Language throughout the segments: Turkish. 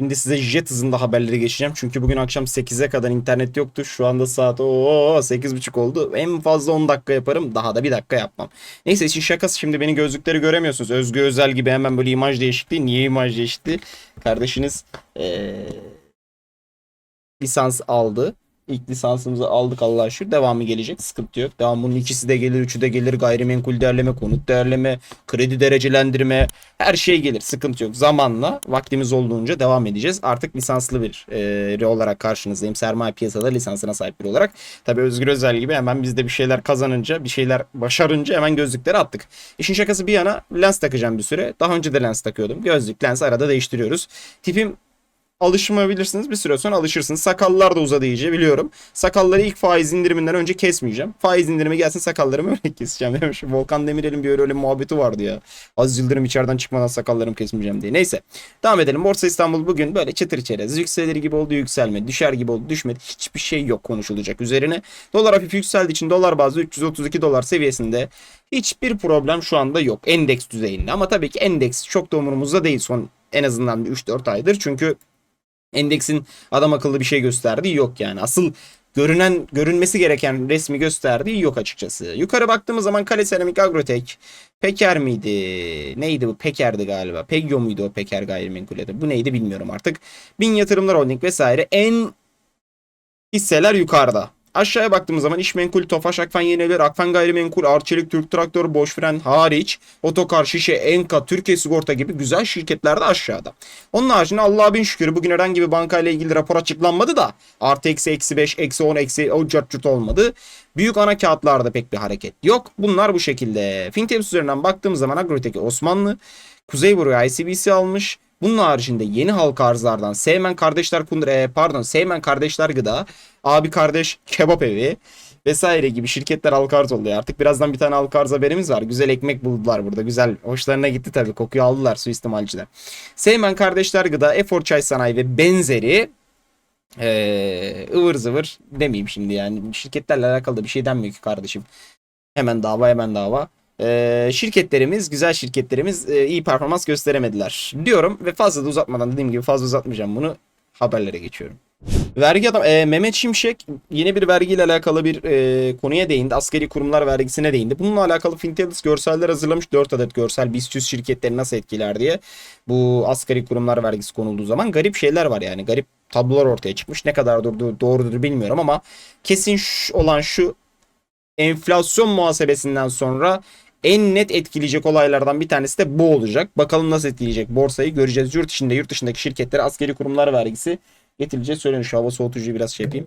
Şimdi size jet hızında haberleri geçeceğim. Çünkü bugün akşam 8'e kadar internet yoktu. Şu anda saat o 8.30 oldu. En fazla 10 dakika yaparım. Daha da bir dakika yapmam. Neyse işin şakası şimdi beni gözlükleri göremiyorsunuz. Özgü Özel gibi hemen böyle imaj değişikliği. Niye imaj değişikliği? Kardeşiniz eee, lisans aldı. İlk lisansımızı aldık Allah'a şükür. Devamı gelecek. Sıkıntı yok. Devam bunun ikisi de gelir, üçü de gelir. Gayrimenkul değerleme, konut değerleme, kredi derecelendirme. Her şey gelir. Sıkıntı yok. Zamanla vaktimiz olduğunca devam edeceğiz. Artık lisanslı bir e, olarak karşınızdayım. Sermaye piyasada lisansına sahip biri olarak. Tabii Özgür Özel gibi hemen biz de bir şeyler kazanınca, bir şeyler başarınca hemen gözlükleri attık. İşin şakası bir yana lens takacağım bir süre. Daha önce de lens takıyordum. Gözlük, lens arada değiştiriyoruz. Tipim alışmayabilirsiniz. Bir süre sonra alışırsınız. Sakallar da uzadı iyice biliyorum. Sakalları ilk faiz indiriminden önce kesmeyeceğim. Faiz indirimi gelsin sakallarımı öyle keseceğim demiş. Volkan Demirel'in bir öyle, öyle muhabbeti vardı ya. Aziz Yıldırım içeriden çıkmadan sakallarımı kesmeyeceğim diye. Neyse. Devam edelim. Borsa İstanbul bugün böyle çıtır çerez. Yükselir gibi oldu yükselmedi. Düşer gibi oldu düşmedi. Hiçbir şey yok konuşulacak üzerine. Dolar hafif yükseldiği için dolar bazlı 332 dolar seviyesinde hiçbir problem şu anda yok. Endeks düzeyinde. Ama tabii ki endeks çok da umurumuzda değil son en azından bir 3-4 aydır. Çünkü endeksin adam akıllı bir şey gösterdiği yok yani. Asıl görünen görünmesi gereken resmi gösterdiği yok açıkçası. Yukarı baktığımız zaman Kale Seramik Agrotek Peker miydi? Neydi bu? Peker'di galiba. Pegyo muydu o Peker gayrimenkulede? Bu neydi bilmiyorum artık. Bin Yatırımlar Holding vesaire en hisseler yukarıda. Aşağıya baktığımız zaman İşmenkul, Tofaş, Akfen Yeniler, Akfen Gayrimenkul, Arçelik, Türk Traktör, Boş Fren hariç Otokar, Şişe, Enka, Türkiye Sigorta gibi güzel şirketler de aşağıda. Onun haricinde Allah'a bin şükür bugün herhangi bir bankayla ilgili rapor açıklanmadı da artı eksi eksi 5, eksi 10, eksi o curt olmadı. Büyük ana kağıtlarda pek bir hareket yok. Bunlar bu şekilde. Fintech üzerinden baktığımız zaman Agroteki Osmanlı, Kuzey Buraya ICBC almış. Bunun haricinde yeni halka arzlardan Seymen Kardeşler Kundur, e, pardon Seymen Kardeşler Gıda, Abi Kardeş Kebap Evi vesaire gibi şirketler halka arz oluyor. Artık birazdan bir tane halka arz haberimiz var. Güzel ekmek buldular burada. Güzel. Hoşlarına gitti tabii. Kokuyu aldılar suistimalciler. Seymen Kardeşler Gıda, Efor Çay Sanayi ve benzeri ee, ıvır zıvır demeyeyim şimdi yani. Şirketlerle alakalı da bir şey denmiyor ki kardeşim. Hemen dava hemen dava. Ee, şirketlerimiz, güzel şirketlerimiz e, iyi performans gösteremediler diyorum ve fazla da uzatmadan dediğim gibi fazla uzatmayacağım bunu haberlere geçiyorum. Vergi adam e, Mehmet Şimşek yeni bir vergiyle alakalı bir e, konuya değindi. Askeri kurumlar vergisine değindi. Bununla alakalı Fintellis görseller hazırlamış. 4 adet görsel BIST 100 şirketleri nasıl etkiler diye. Bu asgari kurumlar vergisi konulduğu zaman garip şeyler var yani. Garip tablolar ortaya çıkmış. Ne kadar doğrudur, doğrudur bilmiyorum ama kesin olan şu enflasyon muhasebesinden sonra en net etkileyecek olaylardan bir tanesi de bu olacak. Bakalım nasıl etkileyecek borsayı göreceğiz. Yurt içinde yurt dışındaki şirketlere askeri kurumlar vergisi getirileceği söyleniyor. Şu hava soğutucuyu biraz şey yapayım.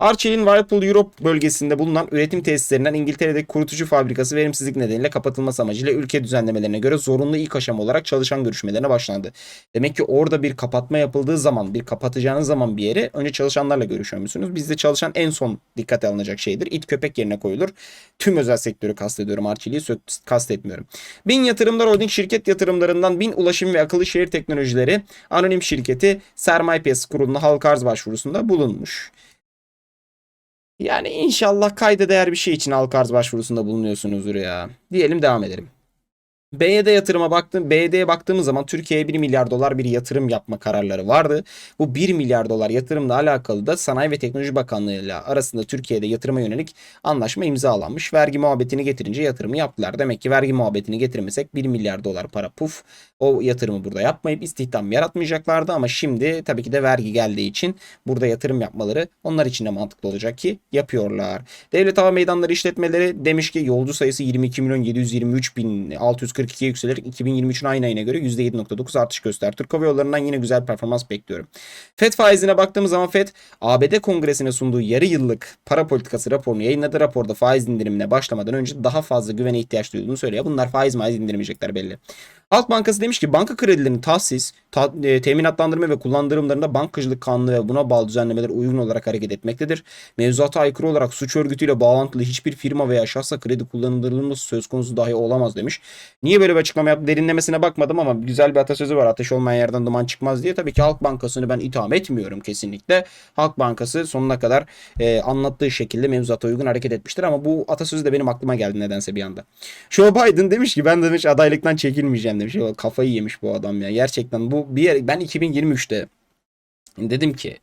Arçelik'in Whirlpool Europe bölgesinde bulunan üretim tesislerinden İngiltere'deki kurutucu fabrikası verimsizlik nedeniyle kapatılması amacıyla ülke düzenlemelerine göre zorunlu ilk aşama olarak çalışan görüşmelerine başlandı. Demek ki orada bir kapatma yapıldığı zaman, bir kapatacağınız zaman bir yeri önce çalışanlarla görüşüyor musunuz? Bizde çalışan en son dikkate alınacak şeydir. İt köpek yerine koyulur. Tüm özel sektörü kastediyorum. Arçelik'i kastetmiyorum. Bin Yatırımlar Holding şirket yatırımlarından Bin Ulaşım ve Akıllı Şehir Teknolojileri anonim şirketi sermaye piyasası kuruluna halka arz başvurusunda bulunmuş. Yani inşallah kayda değer bir şey için halka arz başvurusunda bulunuyorsunuzdur ya. Diyelim devam edelim. BYD yatırıma baktım. BYD'ye baktığımız zaman Türkiye'ye 1 milyar dolar bir yatırım yapma kararları vardı. Bu 1 milyar dolar yatırımla alakalı da Sanayi ve Teknoloji Bakanlığı ile arasında Türkiye'de yatırıma yönelik anlaşma imzalanmış. Vergi muhabbetini getirince yatırımı yaptılar. Demek ki vergi muhabbetini getirmesek 1 milyar dolar para puf o yatırımı burada yapmayıp istihdam yaratmayacaklardı ama şimdi tabii ki de vergi geldiği için burada yatırım yapmaları onlar için de mantıklı olacak ki yapıyorlar. Devlet Hava Meydanları işletmeleri demiş ki yolcu sayısı 22 milyon 723 bin 642'ye yükselerek 2023'ün aynı ayına göre %7.9 artış göster. Türk Hava Yolları'ndan yine güzel performans bekliyorum. FED faizine baktığımız zaman FED ABD Kongresi'ne sunduğu yarı yıllık para politikası raporunu yayınladı. Raporda faiz indirimine başlamadan önce daha fazla güvene ihtiyaç duyduğunu söylüyor. Bunlar faiz maiz indirmeyecekler belli. Halk Bankası demiş ki banka kredilerinin tahsis, ta, e, teminatlandırma ve kullandırımlarında bankacılık kanunu ve buna bağlı düzenlemeler uygun olarak hareket etmektedir. Mevzuata aykırı olarak suç örgütüyle bağlantılı hiçbir firma veya şahsa kredi kullanılması söz konusu dahi olamaz demiş. Niye böyle bir açıklama yaptı derinlemesine bakmadım ama güzel bir atasözü var. Ateş olmayan yerden duman çıkmaz diye. Tabii ki Halk Bankası'nı ben itham etmiyorum kesinlikle. Halk Bankası sonuna kadar e, anlattığı şekilde mevzuata uygun hareket etmiştir ama bu atasözü de benim aklıma geldi nedense bir anda. Joe Biden demiş ki ben demiş adaylıktan çekilmeyeceğim demiş. Ya, Kafayı yemiş bu adam ya. Gerçekten bu bir yer ben 2023'te Dedim ki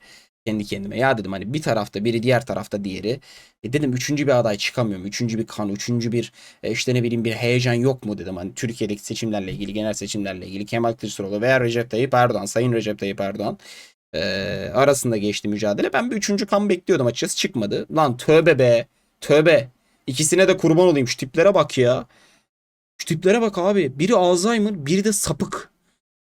kendi kendime ya dedim hani bir tarafta biri diğer tarafta diğeri. E dedim üçüncü bir aday çıkamıyor mu? Üçüncü bir kan, üçüncü bir e, işte ne bileyim bir heyecan yok mu dedim. Hani Türkiye'deki seçimlerle ilgili, genel seçimlerle ilgili Kemal Kılıçdaroğlu veya Recep Tayyip Erdoğan, Sayın Recep Tayyip Erdoğan e, arasında geçti mücadele. Ben bir üçüncü kan bekliyordum açıkçası çıkmadı. Lan tövbe be, tövbe. İkisine de kurban olayım şu tiplere bak ya. Şu tiplere bak abi. Biri Alzheimer, biri de sapık.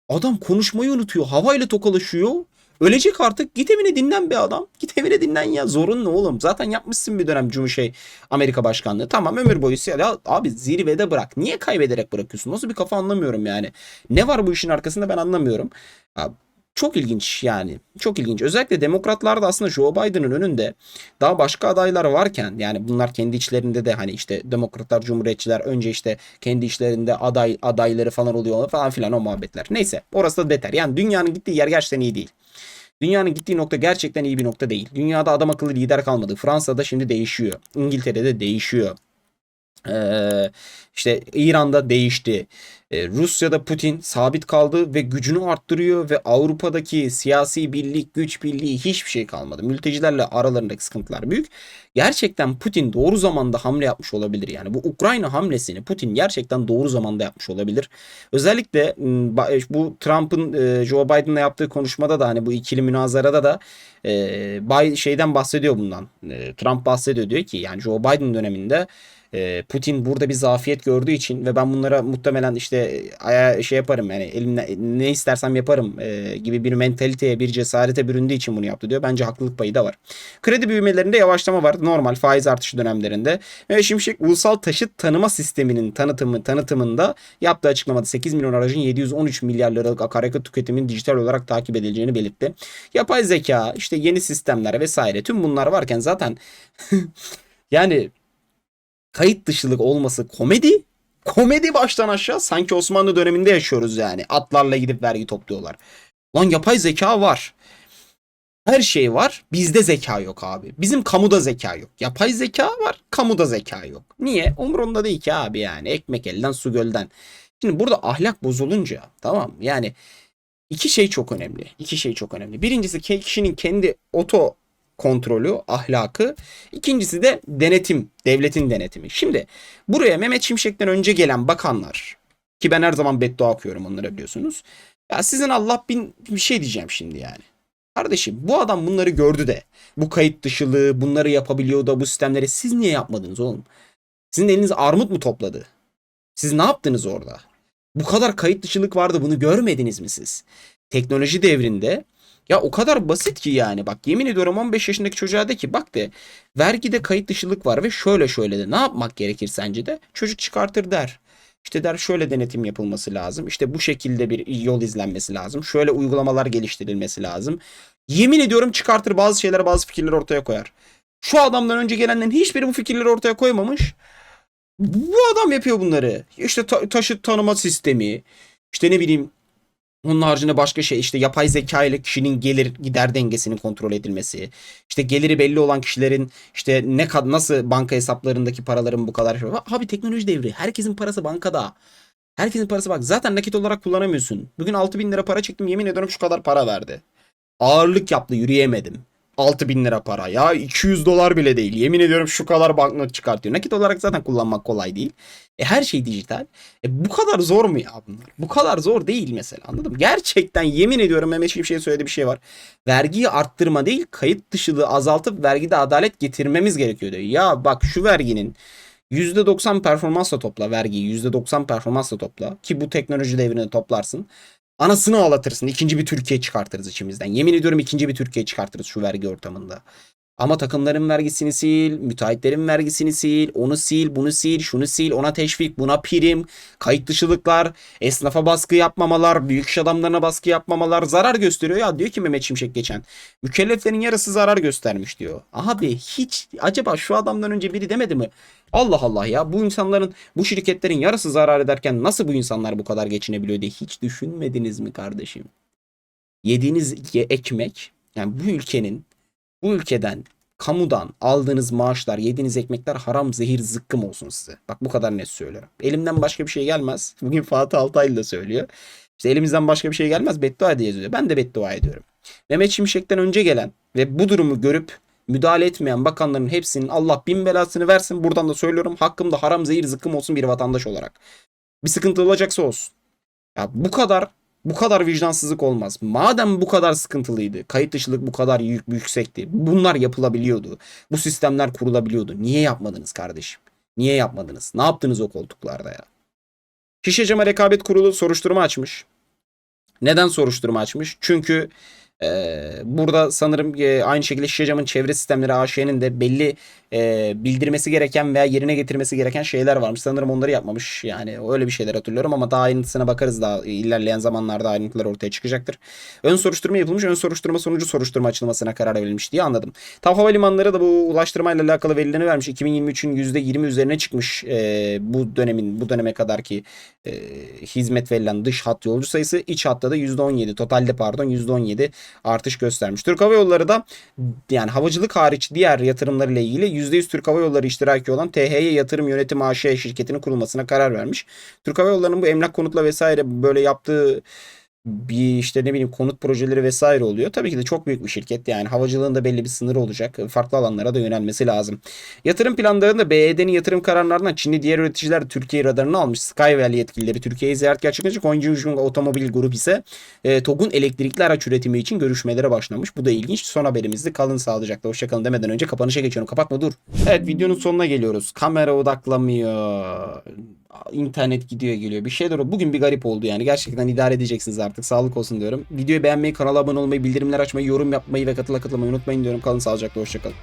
Adam konuşmayı unutuyor. Havayla tokalaşıyor. Ölecek artık. Git evine dinlen be adam. Git evine dinlen ya. Zorun ne oğlum? Zaten yapmışsın bir dönem Cum şey Amerika başkanlığı. Tamam ömür boyu ya abi zirvede bırak. Niye kaybederek bırakıyorsun? Nasıl bir kafa anlamıyorum yani. Ne var bu işin arkasında ben anlamıyorum. Abi, çok ilginç yani. Çok ilginç. Özellikle demokratlar da aslında Joe Biden'ın önünde daha başka adaylar varken yani bunlar kendi içlerinde de hani işte demokratlar, cumhuriyetçiler önce işte kendi içlerinde aday adayları falan oluyor falan filan o muhabbetler. Neyse orası da beter. Yani dünyanın gittiği yer gerçekten iyi değil. Dünyanın gittiği nokta gerçekten iyi bir nokta değil. Dünyada adam akıllı lider kalmadı. Fransa'da şimdi değişiyor. İngiltere'de değişiyor. Ee, işte İran'da değişti. Ee, Rusya'da Putin sabit kaldı ve gücünü arttırıyor ve Avrupa'daki siyasi birlik, güç birliği hiçbir şey kalmadı. Mültecilerle aralarındaki sıkıntılar büyük. Gerçekten Putin doğru zamanda hamle yapmış olabilir. Yani bu Ukrayna hamlesini Putin gerçekten doğru zamanda yapmış olabilir. Özellikle bu Trump'ın Joe Biden'la yaptığı konuşmada da hani bu ikili münazarada da şeyden bahsediyor bundan. Trump bahsediyor diyor ki yani Joe Biden döneminde Putin burada bir zafiyet gördüğü için ve ben bunlara muhtemelen işte aya şey yaparım yani elimle ne istersem yaparım e, gibi bir mentaliteye bir cesarete büründüğü için bunu yaptı diyor. Bence haklılık payı da var. Kredi büyümelerinde yavaşlama var. Normal faiz artışı dönemlerinde. Ve Şimşek ulusal taşıt tanıma sisteminin tanıtımı tanıtımında yaptığı açıklamada 8 milyon aracın 713 milyar liralık akaryakıt tüketimin dijital olarak takip edileceğini belirtti. Yapay zeka, işte yeni sistemler vesaire tüm bunlar varken zaten yani kayıt dışılık olması komedi. Komedi baştan aşağı sanki Osmanlı döneminde yaşıyoruz yani. Atlarla gidip vergi topluyorlar. Lan yapay zeka var. Her şey var. Bizde zeka yok abi. Bizim kamuda zeka yok. Yapay zeka var. Kamuda zeka yok. Niye? Umurunda değil ki abi yani. Ekmek elden su gölden. Şimdi burada ahlak bozulunca tamam yani iki şey çok önemli. İki şey çok önemli. Birincisi kişinin kendi oto kontrolü, ahlakı. İkincisi de denetim, devletin denetimi. Şimdi buraya Mehmet Şimşek'ten önce gelen bakanlar ki ben her zaman beddua okuyorum onlara biliyorsunuz. Ya sizin Allah bin bir şey diyeceğim şimdi yani. Kardeşim bu adam bunları gördü de bu kayıt dışılığı bunları yapabiliyor da bu sistemleri siz niye yapmadınız oğlum? Sizin eliniz armut mu topladı? Siz ne yaptınız orada? Bu kadar kayıt dışılık vardı bunu görmediniz mi siz? Teknoloji devrinde ya o kadar basit ki yani bak yemin ediyorum 15 yaşındaki çocuğa de ki bak de vergide kayıt dışılık var ve şöyle şöyle de ne yapmak gerekir sence de çocuk çıkartır der. İşte der şöyle denetim yapılması lazım. İşte bu şekilde bir yol izlenmesi lazım. Şöyle uygulamalar geliştirilmesi lazım. Yemin ediyorum çıkartır bazı şeyler bazı fikirler ortaya koyar. Şu adamdan önce gelenlerin hiçbiri bu fikirleri ortaya koymamış. Bu adam yapıyor bunları. İşte ta- taşıt tanıma sistemi. İşte ne bileyim onun haricinde başka şey işte yapay zeka ile kişinin gelir gider dengesinin kontrol edilmesi. İşte geliri belli olan kişilerin işte ne kad nasıl banka hesaplarındaki paraların bu kadar şey. Abi teknoloji devri. Herkesin parası bankada. Herkesin parası bak. Zaten nakit olarak kullanamıyorsun. Bugün 6 bin lira para çektim yemin ediyorum şu kadar para verdi. Ağırlık yaptı yürüyemedim. 6 bin lira para ya 200 dolar bile değil. Yemin ediyorum şu kadar banknot çıkartıyor. Nakit olarak zaten kullanmak kolay değil. E her şey dijital. E bu kadar zor mu ya bunlar? Bu kadar zor değil mesela anladın mı? Gerçekten yemin ediyorum Mehmet Şimşek'in söylediği bir şey var. Vergiyi arttırma değil kayıt dışılığı azaltıp vergide adalet getirmemiz gerekiyor diyor. Ya bak şu verginin %90 performansla topla vergiyi %90 performansla topla ki bu teknoloji devrinde toplarsın. Anasını ağlatırsın. İkinci bir Türkiye çıkartırız içimizden. Yemin ediyorum ikinci bir Türkiye çıkartırız şu vergi ortamında. Ama takımların vergisini sil, müteahhitlerin vergisini sil, onu sil, bunu sil, şunu sil, ona teşvik, buna prim, kayıt dışılıklar, esnafa baskı yapmamalar, büyük iş adamlarına baskı yapmamalar zarar gösteriyor. Ya diyor ki Mehmet Şimşek geçen, mükelleflerin yarısı zarar göstermiş diyor. Abi hiç acaba şu adamdan önce biri demedi mi? Allah Allah ya bu insanların, bu şirketlerin yarısı zarar ederken nasıl bu insanlar bu kadar geçinebiliyor diye hiç düşünmediniz mi kardeşim? Yediğiniz ekmek, yani bu ülkenin bu ülkeden, kamudan aldığınız maaşlar, yediğiniz ekmekler haram, zehir, zıkkım olsun size. Bak bu kadar net söylüyorum. Elimden başka bir şey gelmez. Bugün Fatih Altaylı da söylüyor. İşte elimizden başka bir şey gelmez beddua diye yazıyor. Ben de beddua ediyorum. Mehmet Şimşek'ten önce gelen ve bu durumu görüp müdahale etmeyen bakanların hepsinin Allah bin belasını versin. Buradan da söylüyorum hakkımda haram zehir zıkkım olsun bir vatandaş olarak. Bir sıkıntı olacaksa olsun. Ya bu kadar bu kadar vicdansızlık olmaz. Madem bu kadar sıkıntılıydı, kayıt dışılık bu kadar yük, yüksekti. Bunlar yapılabiliyordu. Bu sistemler kurulabiliyordu. Niye yapmadınız kardeşim? Niye yapmadınız? Ne yaptınız o koltuklarda ya? Şişecama Rekabet Kurulu soruşturma açmış. Neden soruşturma açmış? Çünkü burada sanırım e, aynı şekilde Şişecam'ın çevre sistemleri AŞ'nin de belli e, bildirmesi gereken veya yerine getirmesi gereken şeyler varmış. Sanırım onları yapmamış. Yani öyle bir şeyler hatırlıyorum ama daha ayrıntısına bakarız daha ilerleyen zamanlarda ayrıntılar ortaya çıkacaktır. Ön soruşturma yapılmış. Ön soruşturma sonucu soruşturma açılmasına karar verilmiş diye anladım. TAV Havalimanları da bu ulaştırmayla alakalı verilerini vermiş. 2023'ün %20 üzerine çıkmış e, bu dönemin bu döneme kadar ki hizmet verilen dış hat yolcu sayısı iç hatta da %17 totalde pardon %17 artış göstermiş. Türk Hava Yolları da yani havacılık hariç diğer yatırımlarıyla ilgili %100 Türk Hava Yolları iştiraki olan THY Yatırım Yönetim AŞ şirketinin kurulmasına karar vermiş. Türk Hava Yolları'nın bu emlak konutla vesaire böyle yaptığı bir işte ne bileyim konut projeleri vesaire oluyor. Tabii ki de çok büyük bir şirket yani havacılığın da belli bir sınırı olacak. Farklı alanlara da yönelmesi lazım. Yatırım planlarında BYD'nin yatırım kararlarından Çinli diğer üreticiler Türkiye radarını almış. Skywell yetkilileri Türkiye'ye ziyaret gerçekleşecek. Hongqi Otomobil Grup ise e, TOG'un elektrikli araç üretimi için görüşmelere başlamış. Bu da ilginç. Son haberimizdi. Kalın sağlıcakla. Hoşçakalın demeden önce kapanışa geçiyorum. Kapatma dur. Evet videonun sonuna geliyoruz. Kamera odaklamıyor. İnternet gidiyor geliyor. Bir şeyler oldu. Bugün bir garip oldu yani. Gerçekten idare edeceksiniz artık. Sağlık olsun diyorum. Videoyu beğenmeyi, kanala abone olmayı, bildirimler açmayı, yorum yapmayı ve katıla katılmayı unutmayın diyorum. Kalın sağlıcakla. Hoşçakalın.